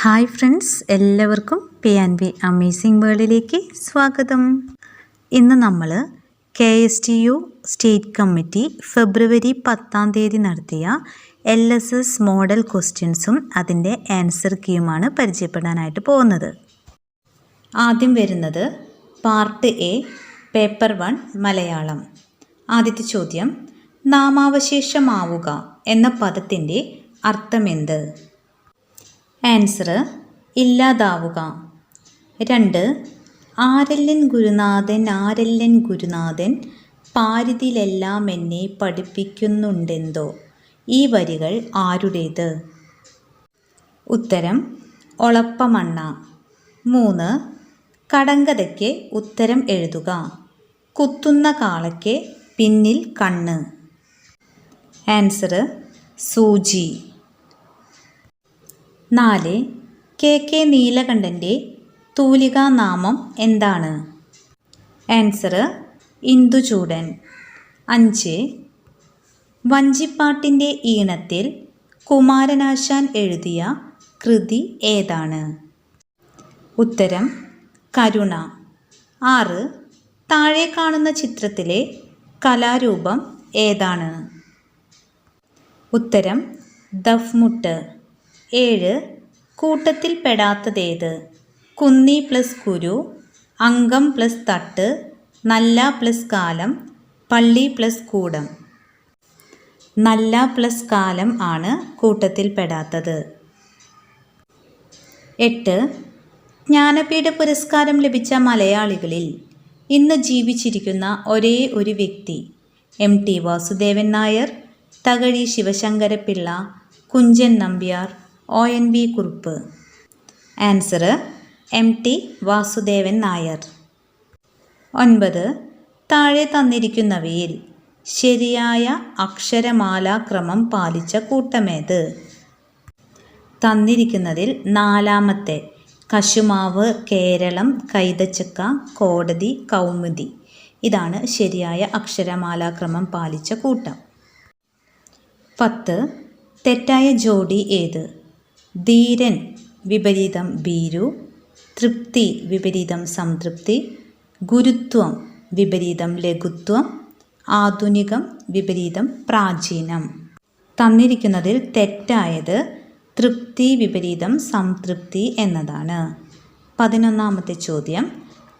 Hi friends എല്ലാവർക്കും P and B amazing വേൾഡിലേക്ക് സ്വാഗതം. ഇന്ന് നമ്മൾ K S T U state committee ഫെബ്രുവരി പത്താം തീയതി നടത്തിയ എൽ എസ് എസ് മോഡൽ ക്വസ്റ്റ്യൻസും അതിന്റെ ആൻസർ കീയുമാണ് പരിചയപ്പെടാനായിട്ട് പോകുന്നത്. ആദ്യം വരുന്നത് part A paper one Malayalam. ആദ്യത്തെ ചോദ്യം നാമാവശേഷമാവുക എന്ന പദത്തിന്റെ അർത്ഥമെന്ത്? ആൻസർ ഇല്ലാതാവുക. രണ്ട് ആരല്ലൻ ഗുരുനാഥൻ ആരല്ലൻ ഗുരുനാഥൻ പാരിതിലെല്ലാം എന്നെ പഠിപ്പിക്കുന്നുണ്ടെന്തോ? ഈ വരികൾ ആരുടേത്? ഉത്തരം ഒളപ്പമണ്ണ. മൂന്ന് കടങ്കഥയ്ക്ക് ഉത്തരം എഴുതുക. കുത്തുന്ന കാളയ്ക്ക് പിന്നിൽ കണ്ണ്. ആൻസർ സൂചി. നാല്. കെ കെ നീലകണ്ഠന്റെ തൂലികാനാമം എന്താണ്? ആൻസർ ഇന്ദുചൂടൻ അഞ്ച്. വഞ്ചിപ്പാട്ടിന്റെ ഈണത്തിൽ കുമാരനാശാൻ എഴുതിയ കൃതി ഏതാണ്? ഉത്തരം കരുണ. ആറ്. താഴെ കാണുന്ന ചിത്രത്തിലെ കലാരൂപം ഏതാണ്? ഉത്തരം ദഫ്മുട്ട്. ഏഴ്. കൂട്ടത്തിൽ പെടാത്തതേത്? കുന്നി പ്ലസ് കുരു അംഗം പ്ലസ് തട്ട് നല്ല പ്ലസ് കാലം പള്ളി പ്ലസ് കൂടം. നല്ല പ്ലസ് കാലം ആണ് കൂട്ടത്തിൽ പെടാത്തത്. എട്ട്. ജ്ഞാനപീഠ പുരസ്കാരം ലഭിച്ച മലയാളികളിൽ ഇന്ന് ജീവിച്ചിരിക്കുന്ന ഒരേ ഒരു വ്യക്തി M. T. Vasudevan Nair Thakazhi Sivasankara Pillai Kunchan Nambiar O N V Kurup. Answer M T Vasudevan Nair. ഒൻപത് താഴെ തന്നിരിക്കുന്നവയിൽ ശരിയായ അക്ഷരമാലാക്രമം പാലിച്ച കൂട്ടമേത്? തന്നിരിക്കുന്നതിൽ നാലാമത്തെ കശുമാവ് കേരളം കൈതച്ചക്ക കോടതി കൗമുദി. ഇതാണ് ശരിയായ അക്ഷരമാലാക്രമം പാലിച്ച കൂട്ടം. പത്ത് തെറ്റായ ജോഡി ഏത്? ധീരൻ വിപരീതം ഭീരു തൃപ്തി വിപരീതം സംതൃപ്തി ഗുരുത്വം വിപരീതം ലഘുത്വം ആധുനികം വിപരീതം പ്രാചീനം. തന്നിരിക്കുന്നതിൽ തെറ്റായത് തൃപ്തി വിപരീതം സംതൃപ്തി എന്നതാണ്. പതിനൊന്നാമത്തെ ചോദ്യം.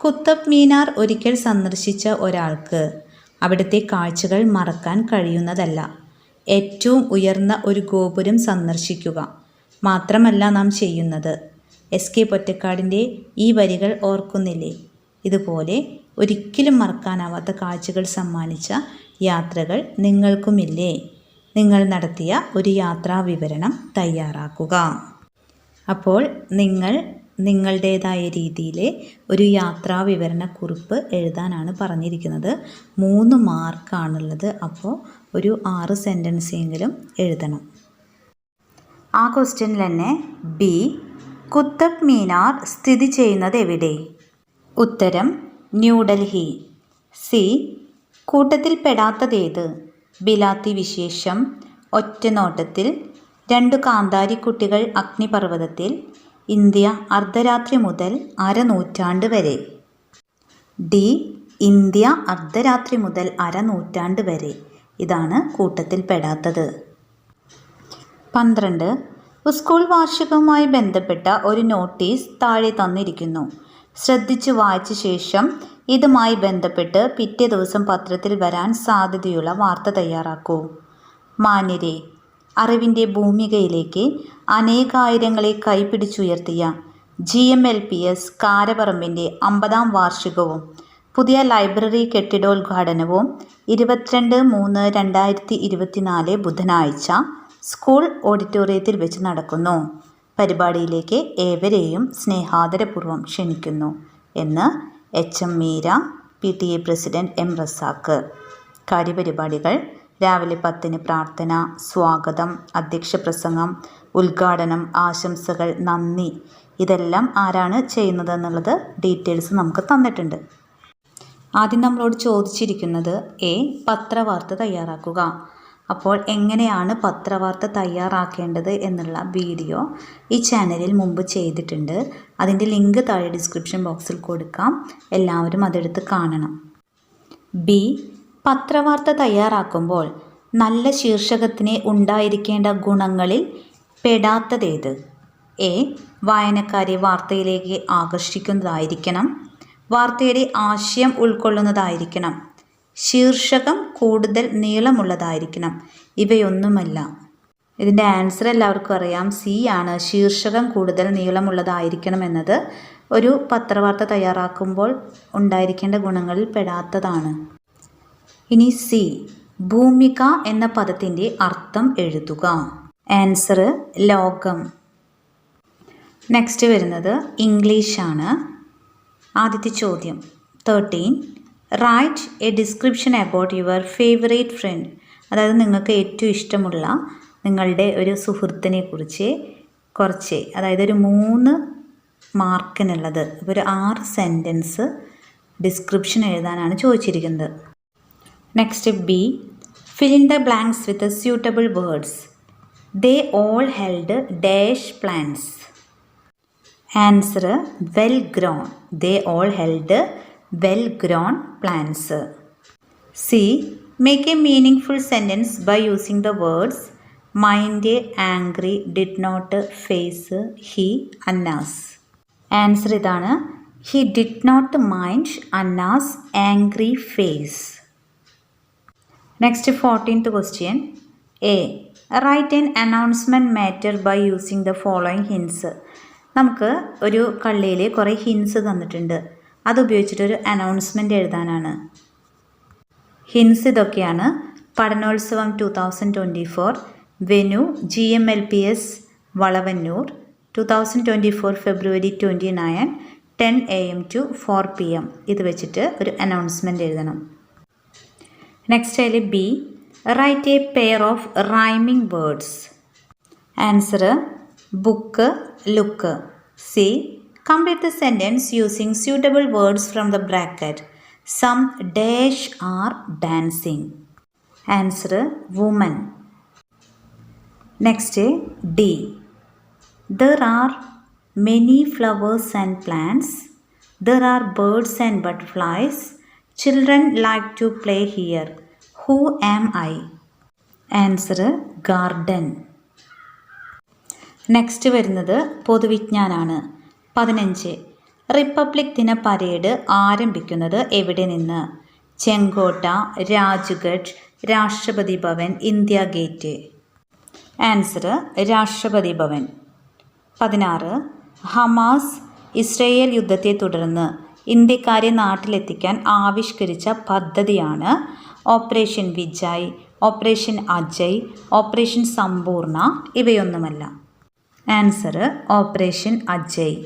കുത്തബ് മീനാർ ഒരിക്കൽ സന്ദർശിച്ച ഒരാൾക്ക് അവിടുത്തെ കാഴ്ചകൾ മറക്കാൻ കഴിയുന്നതല്ല. ഏറ്റവും ഉയർന്ന ഒരു ഗോപുരം സന്ദർശിക്കുക. മാത്രമല്ല നാം ചെയ്യുന്നത്. എസ് കെ പൊറ്റക്കാടിന്റെ ഈ വരികൾ ഓർക്കുന്നില്ലേ? ഇതുപോലെ ഒരിക്കലും മറക്കാനാവാത്ത കാഴ്ചകൾ സമ്മാനിച്ച യാത്രകൾ നിങ്ങൾക്കുമില്ലേ? നിങ്ങൾ നടത്തിയ ഒരു യാത്രാ വിവരണം തയ്യാറാക്കുക. അപ്പോൾ നിങ്ങൾ നിങ്ങളുടേതായ രീതിയിൽ ഒരു യാത്രാ വിവരണക്കുറിപ്പ് എഴുതാനാണ് പറഞ്ഞിരിക്കുന്നത്. മൂന്ന് മാർക്കാണുള്ളത്. അപ്പോൾ ഒരു ആറ് സെന്റൻസെങ്കിലും എഴുതണം. ആ ക്വസ്റ്റ്യനിൽ തന്നെ ബി കുത്തബ് മീനാർ സ്ഥിതി ചെയ്യുന്നത് എവിടെ? ഉത്തരം ന്യൂഡൽഹി. സി കൂട്ടത്തിൽപ്പെടാത്തതേത് ബിലാത്തി വിശേഷം ഒറ്റനോട്ടത്തിൽ രണ്ടു കാന്താരിക്കുട്ടികൾ അഗ്നിപർവതത്തിൽ ഇന്ത്യ അർദ്ധരാത്രി മുതൽ അരനൂറ്റാണ്ട് വരെ. ഡി ഇന്ത്യ അർദ്ധരാത്രി മുതൽ അരനൂറ്റാണ്ട് വരെ. ഇതാണ് കൂട്ടത്തിൽ പെടാത്തത്. പന്ത്രണ്ട്. സ്കൂൾ വാർഷികവുമായി ബന്ധപ്പെട്ട ഒരു നോട്ടീസ് താഴെ തന്നിരിക്കുന്നു. ശ്രദ്ധിച്ചു വായിച്ച ശേഷം ഇതുമായി ബന്ധപ്പെട്ട് പിറ്റേ ദിവസം പത്രത്തിൽ വരാൻ സാധ്യതയുള്ള വാർത്ത തയ്യാറാക്കൂ. മാന്യരെ അറിവിന്റെ ഭൂമികയിലേക്ക് അനേകായിരങ്ങളെ കൈപിടിച്ചുയർത്തിയ G M L P S കാരപറമ്പിന്റെ അമ്പതാം വാർഷികവും പുതിയ ലൈബ്രറി കെട്ടിടോദ്ഘാടനവും ഇരുപത്തിരണ്ട് മൂന്ന് രണ്ടായിരത്തി ഇരുപത്തിനാല് ബുധനാഴ്ച സ്കൂൾ ഓഡിറ്റോറിയത്തിൽ വെച്ച് നടക്കുന്നു. പരിപാടിയിലേക്ക് ഏവരെയും സ്നേഹാദരപൂർവം ക്ഷണിക്കുന്നു എന്ന് H M Meera P T A president M Razak. കാര്യപരിപാടികൾ രാവിലെ പത്തിന് പ്രാർത്ഥന സ്വാഗതം അധ്യക്ഷ പ്രസംഗം ഉദ്ഘാടനം ആശംസകൾ നന്ദി. ഇതെല്ലാം ആരാണ് ചെയ്യുന്നത് എന്നുള്ളത് ഡീറ്റെയിൽസ് നമുക്ക് തന്നിട്ടുണ്ട്. ആദ്യം നമ്മളോട് ചോദിച്ചിരിക്കുന്നത് എ പത്രവാർത്ത തയ്യാറാക്കുക. അപ്പോൾ എങ്ങനെയാണ് പത്രവാർത്ത തയ്യാറാക്കേണ്ടത് എന്നുള്ള വീഡിയോ ഈ ചാനലിൽ മുമ്പ് ചെയ്തിട്ടുണ്ട്. അതിന്റെ ലിങ്ക് താഴെ ഡിസ്ക്രിപ്ഷൻ ബോക്സിൽ കൊടുക്കാം. എല്ലാവരും അതെടുത്ത് കാണണം. ബി. പത്രവാർത്ത തയ്യാറാക്കുമ്പോൾ നല്ല ശീർഷകത്തിന് ഉണ്ടായിരിക്കേണ്ട ഗുണങ്ങളിൽ പെടാത്തതേത്? എ. വായനക്കാരെ വാർത്തയിലേക്ക് ആകർഷിക്കുന്നതായിരിക്കണം. വാർത്തയുടെ ആശയം ഉൾക്കൊള്ളുന്നതായിരിക്കണം. ശീർഷകം കൂടുതൽ നീളമുള്ളതായിരിക്കണം. ഇവയൊന്നുമല്ല. ഇതിന്റെ ആൻസർ എല്ലാവർക്കും അറിയാം. സി ആണ്. ശീർഷകം കൂടുതൽ നീളമുള്ളതായിരിക്കണം എന്നത് ഒരു പത്രവാർത്ത തയ്യാറാക്കുമ്പോൾ ഉണ്ടായിരിക്കേണ്ട ഗുണങ്ങളിൽ പെടാത്തതാണ്. ഇനി സി. ഭൂമിക എന്ന പദത്തിന്റെ അർത്ഥം എഴുതുക. ആൻസർ ലോകം. നെക്സ്റ്റ് വരുന്നത് ഇംഗ്ലീഷാണ്. ആദ്യത്തെ ചോദ്യം. Thirteen write a description about your favourite friend അതായത് നിങ്ങൾക്ക് ഏറ്റവും ഇഷ്ടമുള്ള നിങ്ങളുടെ ഒരു സുഹൃത്തിനെ കുറിച്ച് കുറച്ച് അതായത് ഒരു മൂന്ന് മാർക്കിനുള്ളത് ഒരു ആറ് സെന്റൻസ് ഡിസ്ക്രിപ്ഷൻ എഴുതാനാണ് ചോദിച്ചിരിക്കുന്നത്. Next B fill the blanks with suitable words they all held dash plans answer well grown they all held well grown plants. C. Make a meaningful sentence by using the words. Mind angry did not face he Anna's. Answer ഇതാണ്. He did not mind Anna's angry face. Next fourteenth question. A. Write an announcement matter by using the following hints. നമുക്ക് ഒരു കള്ളിയിൽ കുറേ hints തന്നിട്ടുണ്ട്. അതുപയോഗിച്ചിട്ട് ഒരു announcement എഴുതാനാണ്. Hints ഇതൊക്കെയാണ്. പഠനോത്സവം two thousand twenty four venue G M L P S Valavannur two thousand twenty four February twenty nine ten A M to four P M ഇത് വെച്ചിട്ട് ഒരു അനൗൺസ്മെന്റ് എഴുതണം. നെക്സ്റ്റ് അതിൽ B write a pair of rhyming words answer book look C complete the sentence using suitable words from the bracket some dash are dancing answer woman next D there are many flowers and plants there are birds and butterflies children like to play here who am I answer garden next വരുന്നത് പൊതുവിജ്ഞാനാണ്. പതിനഞ്ച്. Republic ദിന parade ആരംഭിക്കുന്നത് എവിടെ നിന്ന്? ചെങ്കോട്ട Rajghat Rashtrapati Bhavan India gate. Answer Rashtrapati Bhavan. പതിനാറ്. Hamas Israel യുദ്ധത്തെ തുടർന്ന് ഇന്ത്യക്കാരെ നാട്ടിലെത്തിക്കാൻ ആവിഷ്കരിച്ച പദ്ധതിയാണ് operation Vijay operation Ajay operation Sampoorna ഇവയൊന്നുമല്ല. Answer operation Ajay.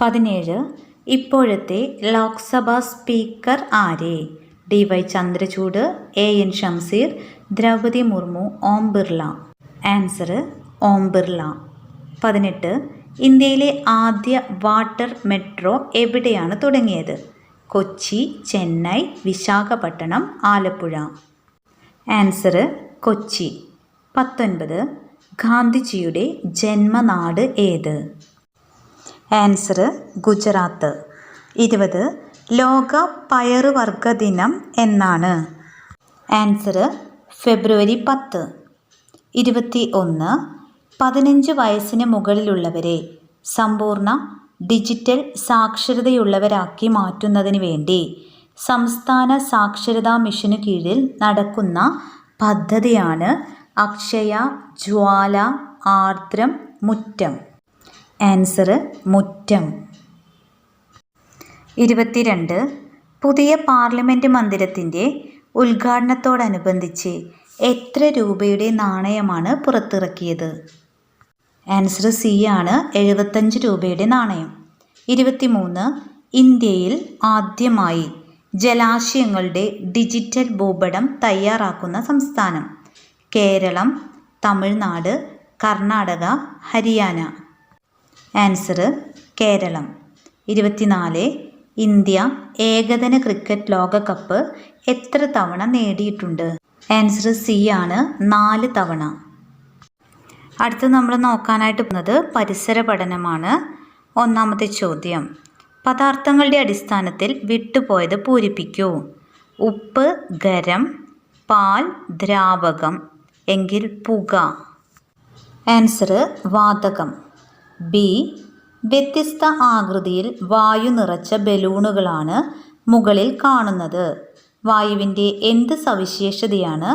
പതിനേഴ്. ഇപ്പോഴത്തെ ലോക്സഭാ സ്പീക്കർ ആരെ? D Y Chandrachud A N Shamseer Droupadi Murmu Om Birla. Answer Om Birla. പതിനെട്ട്. ഇന്ത്യയിലെ ആദ്യ വാട്ടർ മെട്രോ എവിടെയാണ് തുടങ്ങിയത്? കൊച്ചി ചെന്നൈ വിശാഖപട്ടണം ആലപ്പുഴ. ആൻസർ കൊച്ചി. പത്തൊൻപത്. ഗാന്ധിജിയുടെ ജന്മനാട് ഏത്? ആൻസർ ഗുജറാത്ത്. ഇരുപത് ലോക പയറുവർഗ ദിനം എന്നാണ്. ആൻസർ ഫെബ്രുവരി പത്ത്. ഇരുപത്തി ഒന്ന് പതിനഞ്ച് വയസ്സിന് മുകളിലുള്ളവരെ സമ്പൂർണ ഡിജിറ്റൽ സാക്ഷരതയുള്ളവരാക്കി മാറ്റുന്നതിന് വേണ്ടി സംസ്ഥാന സാക്ഷരതാ മിഷന് കീഴിൽ നടക്കുന്ന പദ്ധതിയാണ് അക്ഷയ ജ്വാല ആർദ്രം മുറ്റം. ആൻസർ മുറ്റം. ഇരുപത്തിരണ്ട്. പുതിയ പാർലമെന്റ് മന്ദിരത്തിന്റെ ഉദ്ഘാടനത്തോടനുബന്ധിച്ച് എത്ര രൂപയുടെ നാണയമാണ് പുറത്തിറക്കിയത്? ആൻസർ സി ആണ് എഴുപത്തഞ്ച് രൂപയുടെ നാണയം. ഇരുപത്തിമൂന്ന്. ഇന്ത്യയിൽ ആദ്യമായി ജലാശയങ്ങളുടെ ഡിജിറ്റൽ ഭൂപടം തയ്യാറാക്കുന്ന സംസ്ഥാനം. കേരളം തമിഴ്നാട് കർണാടക ഹരിയാന. ആൻസർ കേരളം. ഇരുപത്തിനാല് ഇന്ത്യ ഏകദിന ക്രിക്കറ്റ് ലോകകപ്പ് എത്ര തവണ നേടിയിട്ടുണ്ട്? ആൻസർ സി ആണ് നാല് തവണ. അടുത്ത് നമ്മൾ നോക്കാനായിട്ട് പോകുന്നത് പരിസര പഠനമാണ്. ഒന്നാമത്തെ ചോദ്യം പദാർത്ഥങ്ങളുടെ അടിസ്ഥാനത്തിൽ വിട്ടുപോയത് പൂരിപ്പിക്കൂ. ഉപ്പ് ഗരം പാൽ ദ്രാവകം എങ്കിൽ പുക. ആൻസർ വാതകം. ബി. വ്യത്യസ്ത ആകൃതിയിൽ വായു നിറച്ച ബലൂണുകളാണ് മുകളിൽ കാണുന്നത്. വായുവിന്റെ എന്ത് സവിശേഷതയാണ്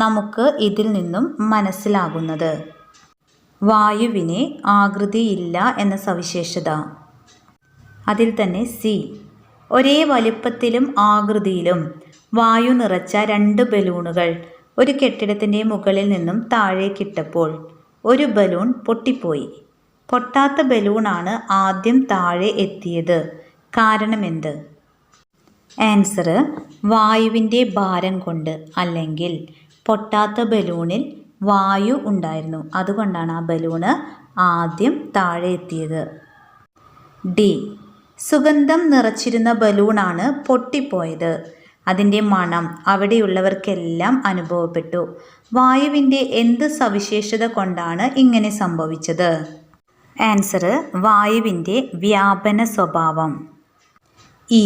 നമുക്ക് ഇതിൽ നിന്നും മനസ്സിലാകുന്നത്? വായുവിന് ആകൃതിയില്ല എന്ന സവിശേഷത. അതിൽ തന്നെ സി. ഒരേ വലുപ്പത്തിലും ആകൃതിയിലും വായു നിറച്ച രണ്ട് ബലൂണുകൾ ഒരു കെട്ടിടത്തിന്റെ മുകളിൽ നിന്നും താഴേക്കിട്ടപ്പോൾ ഒരു ബലൂൺ പൊട്ടിപ്പോയി. പൊട്ടാത്ത ബലൂണാണ് ആദ്യം താഴെ എത്തിയത്. കാരണമെന്ത്? ആൻസർ വായുവിന്റെ ഭാരം കൊണ്ട് അല്ലെങ്കിൽ പൊട്ടാത്ത ബലൂണിൽ വായു ഉണ്ടായിരുന്നു. അതുകൊണ്ടാണ് ആ ബലൂണ് ആദ്യം താഴെ എത്തിയത്. ഡി. സുഗന്ധം നിറച്ചിരുന്ന ബലൂണാണ് പൊട്ടിപ്പോയത്. അതിന്റെ മണം അവിടെയുള്ളവർക്കെല്ലാം അനുഭവപ്പെട്ടു. വായുവിന്റെ എന്ത് സവിശേഷത കൊണ്ടാണ് ഇങ്ങനെ സംഭവിച്ചത്? ആൻസർ വായുവിന്റെ വ്യാപന സ്വഭാവം. ഈ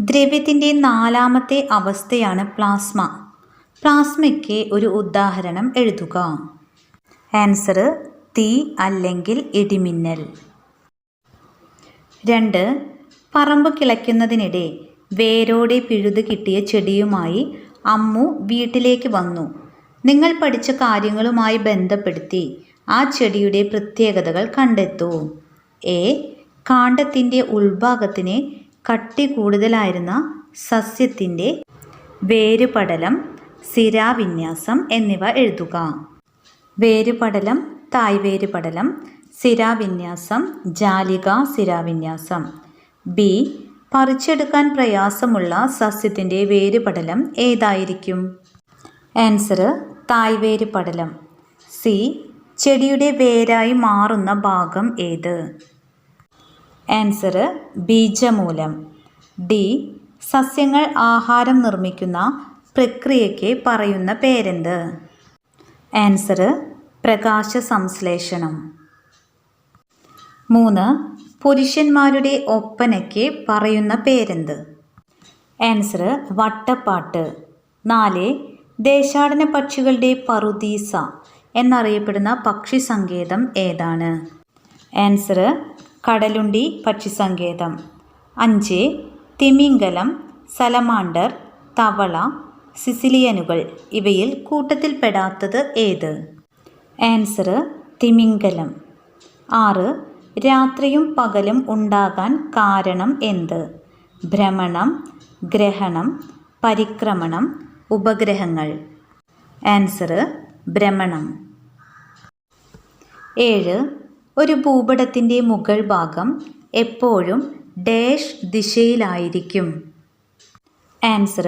ദ്രവ്യത്തിന്റെ നാലാമത്തെ അവസ്ഥയാണ് പ്ലാസ്മ പ്ലാസ്മയ്ക്ക് ഒരു ഉദാഹരണം എഴുതുക. ആൻസർ തീ അല്ലെങ്കിൽ ഇടിമിന്നൽ. രണ്ട് പറമ്പ് കിളയ്ക്കുന്നതിനിടെ വേരോടെ പിഴുത് കിട്ടിയ ചെടിയുമായി അമ്മു വീട്ടിലേക്ക് വന്നു. നിങ്ങൾ പഠിച്ച കാര്യങ്ങളുമായി ബന്ധപ്പെടുത്തി ആ ചെടിയുടെ പ്രത്യേകതകൾ കണ്ടെത്തൂ. എ. കാണ്ഡത്തിന്റെ ഉൾഭാഗത്തിന് കട്ടി കൂടുതലായിരുന്ന സസ്യത്തിന്റെ വേരുപടലം സിരാവിന്യാസം എന്നിവ എഴുതുക. വേരുപടലം തായ്വേരുപടലം സിരാവിന്യാസം ജാലിക സിരാവിന്യാസം. ബി. പറിച്ചെടുക്കാൻ പ്രയാസമുള്ള സസ്യത്തിന്റെ വേരുപടലം ഏതായിരിക്കും? ആൻസർ തായ്വേരുപടലം. സി. ചെടിയുടെ വേരായി മാറുന്ന ഭാഗം ഏത്? ആൻസർ ബീജമൂലം. ഡി. സസ്യങ്ങൾ ആഹാരം നിർമ്മിക്കുന്ന പ്രക്രിയയ്ക്ക് പറയുന്ന പേരെന്ത്? ആൻസർ പ്രകാശ സംശ്ലേഷണം മൂന്ന്. പുരുഷന്മാരുടെ ഒപ്പനയ്ക്ക് പറയുന്ന പേരെന്ത്? ആൻസർ വട്ടപ്പാട്ട്. നാല്. ദേശാടന പക്ഷികളുടെ പറുദീസ. എന്നറിയപ്പെടുന്ന പക്ഷി സങ്കേതം ഏതാണ്? ആൻസർ കടലുണ്ടി പക്ഷി സങ്കേതം അഞ്ച് തിമിംഗലം സലമാണ്ടർ തവള സിസിലിയനുകൾ. ഇവയിൽ കൂട്ടത്തിൽപ്പെടാത്തത് ഏത്? ആൻസർ തിമിംഗലം. ആറ് രാത്രിയും പകലും ഉണ്ടാകാൻ കാരണം എന്ത്? ഭ്രമണം ഗ്രഹണം പരിക്രമണം ഉപഗ്രഹങ്ങൾ. ആൻസർ ഭ്രമണം. ഏഴ്. ഒരു ഭൂപടത്തിന്റെ മുകൾ ഭാഗം എപ്പോഴും ഡാഷ് ദിശയിലായിരിക്കും. ആൻസർ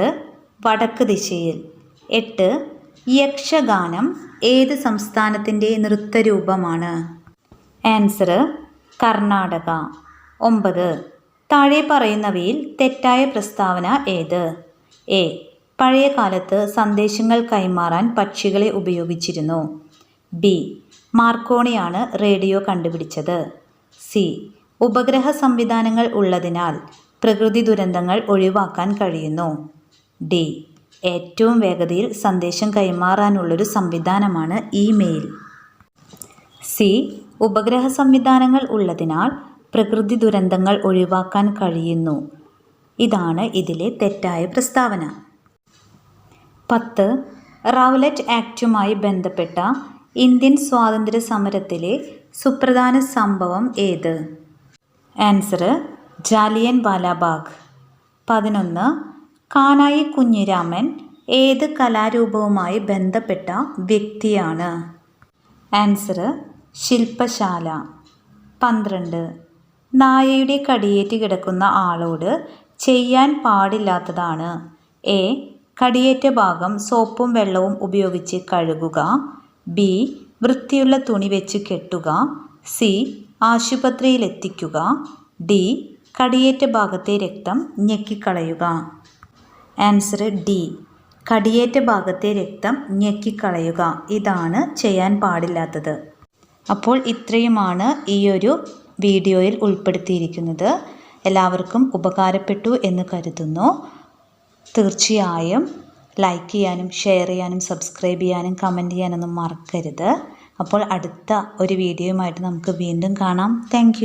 വടക്ക് ദിശയിൽ. എട്ട്. യക്ഷഗാനം ഏത് സംസ്ഥാനത്തിന്റെ നൃത്തരൂപമാണ്? ആൻസർ കർണാടക. ഒമ്പത്. താഴെ പറയുന്നവയിൽ തെറ്റായ പ്രസ്താവന ഏത്? എ. പഴയ കാലത്ത് സന്ദേശങ്ങൾ കൈമാറാൻ പക്ഷികളെ ഉപയോഗിച്ചിരുന്നു. ബി. മാർക്കോണിയാണ് റേഡിയോ കണ്ടുപിടിച്ചത്. സി. ഉപഗ്രഹ സംവിധാനങ്ങൾ ഉള്ളതിനാൽ പ്രകൃതി ദുരന്തങ്ങൾ ഒഴിവാക്കാൻ കഴിയുന്നു. ഡി. ഏറ്റവും വേഗതയിൽ സന്ദേശം കൈമാറാനുള്ളൊരു സംവിധാനമാണ് ഇമെയിൽ. സി. ഉപഗ്രഹ സംവിധാനങ്ങൾ ഉള്ളതിനാൽ പ്രകൃതി ദുരന്തങ്ങൾ ഒഴിവാക്കാൻ കഴിയുന്നു. ഇതാണ് ഇതിലെ തെറ്റായ പ്രസ്താവന. പത്ത്. റൗലറ്റ് ആക്റ്റുമായി ബന്ധപ്പെട്ട ഇന്ത്യൻ സ്വാതന്ത്ര്യ സമരത്തിലെ സുപ്രധാന സംഭവം ഏത്? Answer Jallianwala Bagh. പതിനൊന്ന് കാനായി കുഞ്ഞിരാമൻ ഏത് കലാരൂപവുമായി ബന്ധപ്പെട്ട വ്യക്തിയാണ്? ആൻസർ ശില്പശാല. പന്ത്രണ്ട് നായയുടെ കടിയേറ്റ് കിടക്കുന്ന ആളോട് ചെയ്യാൻ പാടില്ലാത്തതാണ്. എ കടിയേറ്റ ഭാഗം സോപ്പും വെള്ളവും ഉപയോഗിച്ച് കഴുകുക. ബി. വൃത്തിയുള്ള തുണി വെച്ച് കെട്ടുക. സി. ആശുപത്രിയിലെത്തിക്കുക. ഡി. കടിയേറ്റ ഭാഗത്തെ രക്തം ഞെക്കിക്കളയുക. Answer D. കടിയേറ്റ ഭാഗത്തെ രക്തം ഞെക്കിക്കളയുക. ഇതാണ് ചെയ്യാൻ പാടില്ലാത്തത്. അപ്പോൾ ഇത്രയുമാണ് ഈ ഒരു വീഡിയോയിൽ ഉൾപ്പെടുത്തിയിരിക്കുന്നത്. എല്ലാവർക്കും ഉപകാരപ്പെട്ടു എന്ന് കരുതുന്നു. തീർച്ചയായും ലൈക്ക് ചെയ്യാനും ഷെയർ ചെയ്യാനും സബ്സ്ക്രൈബ് ചെയ്യാനും കമന്റ് ചെയ്യാനൊന്നും മറക്കരുത്. അപ്പോൾ അടുത്ത ഒരു വീഡിയോയുമായിട്ട് നമുക്ക് വീണ്ടും കാണാം. താങ്ക്